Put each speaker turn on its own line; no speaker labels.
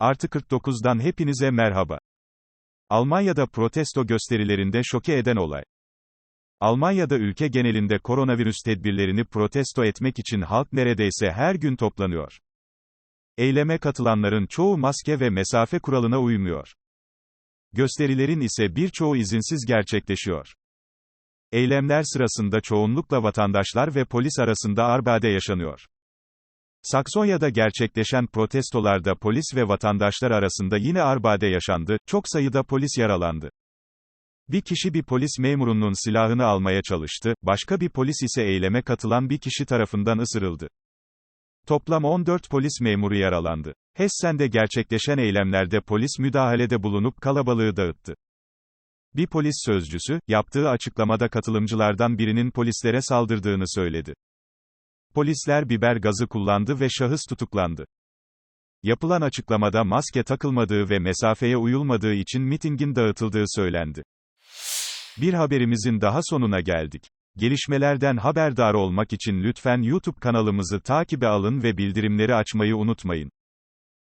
Artı 49'dan hepinize merhaba. Almanya'da protesto gösterilerinde şoke eden olay. Almanya'da ülke genelinde koronavirüs tedbirlerini protesto etmek için halk neredeyse her gün toplanıyor. Eyleme katılanların çoğu maske ve mesafe kuralına uymuyor. Gösterilerin ise birçoğu izinsiz gerçekleşiyor. Eylemler sırasında çoğunlukla vatandaşlar ve polis arasında arbade yaşanıyor. Saksonya'da gerçekleşen protestolarda polis ve vatandaşlar arasında yine arbade yaşandı, çok sayıda polis yaralandı. Bir kişi bir polis memurunun silahını almaya çalıştı, başka bir polis ise eyleme katılan bir kişi tarafından ısırıldı. Toplam 14 polis memuru yaralandı. Hessen'de gerçekleşen eylemlerde polis müdahalede bulunup kalabalığı dağıttı. Bir polis sözcüsü, yaptığı açıklamada katılımcılardan birinin polislere saldırdığını söyledi. Polisler biber gazı kullandı ve şahıs tutuklandı. Yapılan açıklamada maske takılmadığı ve mesafeye uyulmadığı için mitingin dağıtıldığı söylendi. Bir haberimizin daha sonuna geldik. Gelişmelerden haberdar olmak için lütfen YouTube kanalımızı takibe alın ve bildirimleri açmayı unutmayın.